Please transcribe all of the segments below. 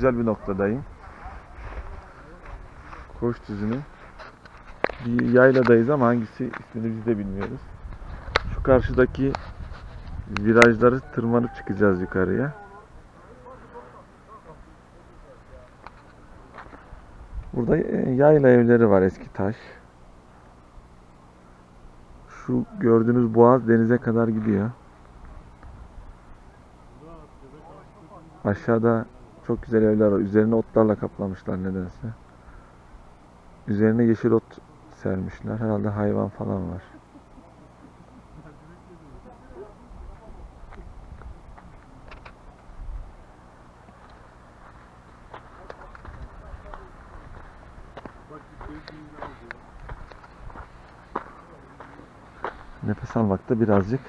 güzel bir noktadayım. Koç düzünün. Bir yayladayız ama hangisi ismini biz de bilmiyoruz. Şu karşıdaki virajları tırmanıp çıkacağız yukarıya. Burada e, yayla evleri var eski taş. Şu gördüğünüz boğaz denize kadar gidiyor. Aşağıda çok güzel evler var. Üzerine otlarla kaplamışlar nedense. Üzerine yeşil ot sermişler. Herhalde hayvan falan var. Nefes almakta birazcık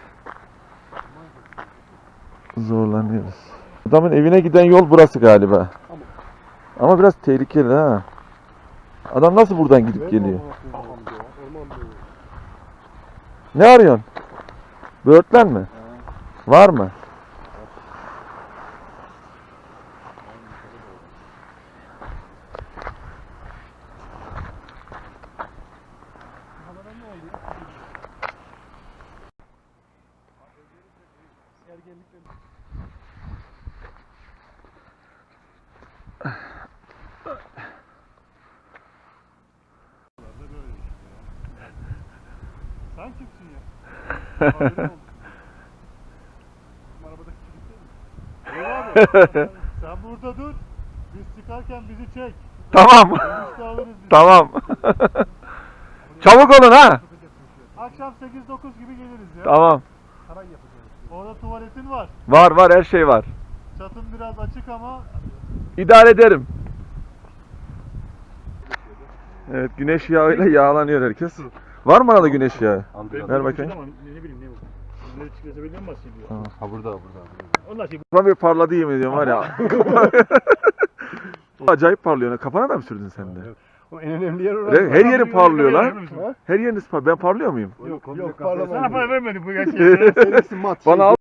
zorlanıyoruz. Adamın evine giden yol burası galiba. Ama biraz tehlikeli ha. Adam nasıl buradan gidip geliyor? Ne arıyorsun? Böğürtlen mi? Var mı? Sen kimsin ya? Arabadaki çocuk değil mi? Eyvallah. Sen burada dur. Biz çıkarken bizi çek. Tamam. Dönüşte alırız biz. tamam. Çabuk olun ha. Akşam 8-9 gibi geliriz ya. Tamam. Saray yapacağız. Orada tuvaletin var. Var var her şey var. Çatın biraz açık ama İdare ederim. Evet güneş yağıyla yağlanıyor herkes. Var mı arada güneş yağı? Ver bakayım. Ama ne bileyim ne bu. Bunları çıkıyorsa belli mi bahsediyor? Tamam. Ha burada burada. Onlar şey bir parladı yemin ediyorum var ya. Acayip parlıyor. Kafana da mı sürdün sen de? o en önemli yer orası. Her yeri parlıyor lan. Ha? Her yeriniz parlıyor. Ben parlıyor muyum? Yok yok kafaya Sana sarıyor. para vermedi bu gerçeği. Bana al.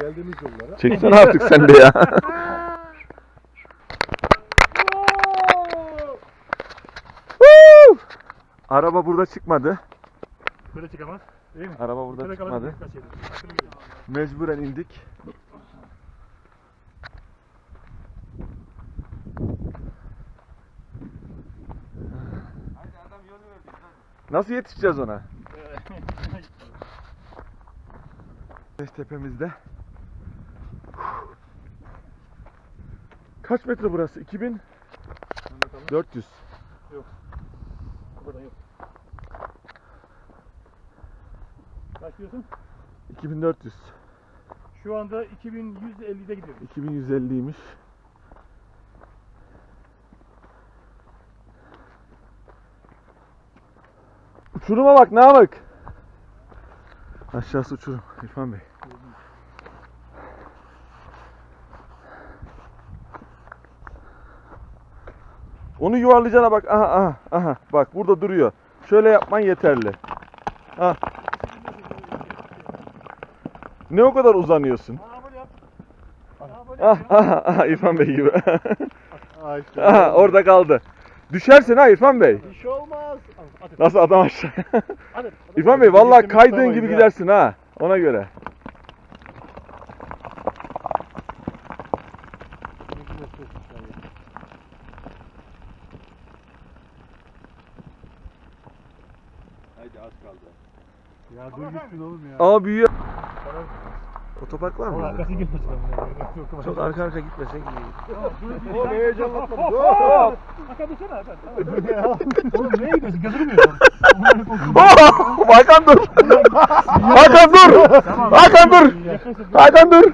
Geldiğimiz yollara. Çeksene artık sen de ya. Araba burada çıkmadı. Böyle çıkamaz. Değil mi? Araba burada Böyle çıkmadı. Mecburen indik. Nasıl yetişeceğiz ona? Tepemizde. Kaç metre burası? 2400. Buradan yok. Kaç diyorsun? 2400. Şu anda 2150'de gidiyoruz. 2150'ymiş. Uçuruma bak Namık. Aşağısı uçurum İrfan Bey. Onu yuvarlayacağına bak. Aha aha aha. Bak burada duruyor. Şöyle yapman yeterli. Ha. Ne o kadar uzanıyorsun? Ah, ah, ah, İrfan Bey gibi. Aha, orada kaldı. Düşersin ha İrfan Bey. Bir şey olmaz. Nasıl adam aşağı? İrfan Bey vallahi kaydığın gibi gidersin ha. Ona göre. Az kaldı. Ya dur gitsin oğlum ya. Aa büyüyor. Otopark var mı? Arkası gitmesin. Yok, Çok arka arka gitmesek iyi. Oğlum heyecanlatma. Hakan dursana Hakan. Oğlum neye gidiyorsun? Gözünü mü yiyorsun? Oh! Hakan dur. Hakan dur. Hakan dur. Hakan dur.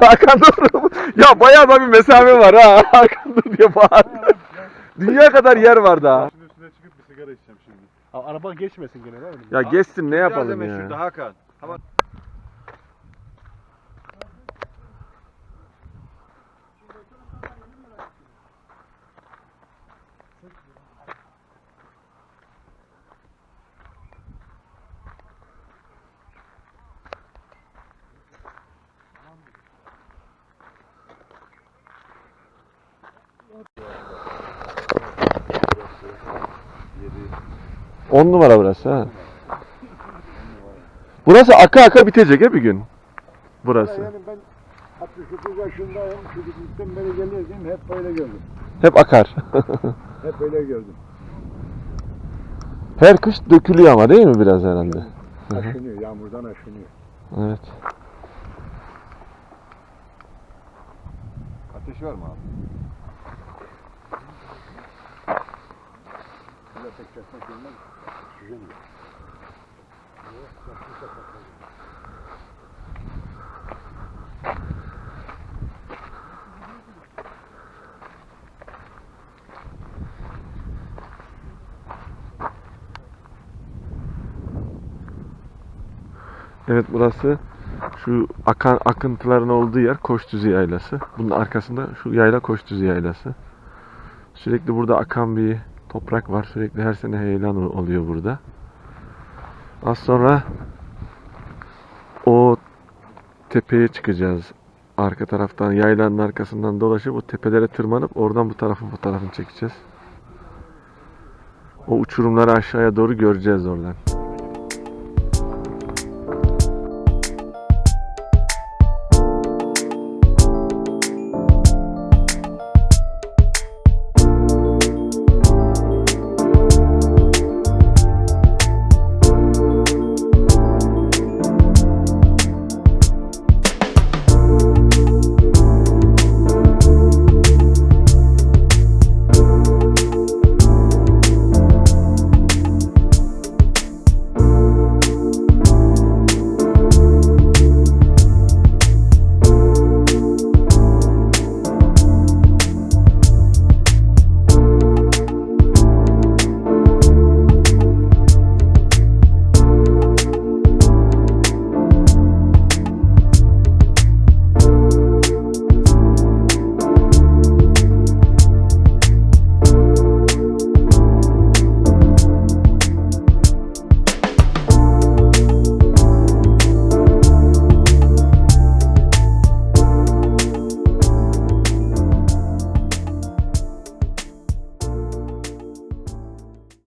Hakan dur. Ya bayağı da bir mesafe var ha. Hakan dur diye bağır. Dünya kadar yer var daha. Abi, araba geçmesin gene değil mi? Ya geçsin ne yapalım ya. Şurada Hakan. Ama... Yeah. On numara burası ha. Burası aka aka bitecek he bir gün. Burası. Yani ben 69 yaşındayım. Çocukluktan beri gelirdim. Hep böyle gördüm. Hep akar. Hep böyle gördüm. Her kış dökülüyor ama değil mi biraz herhalde? Hı hı. Aşınıyor. Yağmurdan aşınıyor. Evet. Ateş var mı abi? Pek kesmek. Oksijen yok. Evet burası şu akan akıntıların olduğu yer Koçdüzü Yaylası. Bunun arkasında şu yayla Koçdüzü Yaylası. Sürekli burada akan bir toprak var. Sürekli her sene heyelan ol- oluyor burada. Az sonra o tepeye çıkacağız. Arka taraftan yaylanın arkasından dolaşıp o tepelere tırmanıp oradan bu tarafın fotoğrafını çekeceğiz. O uçurumları aşağıya doğru göreceğiz oradan.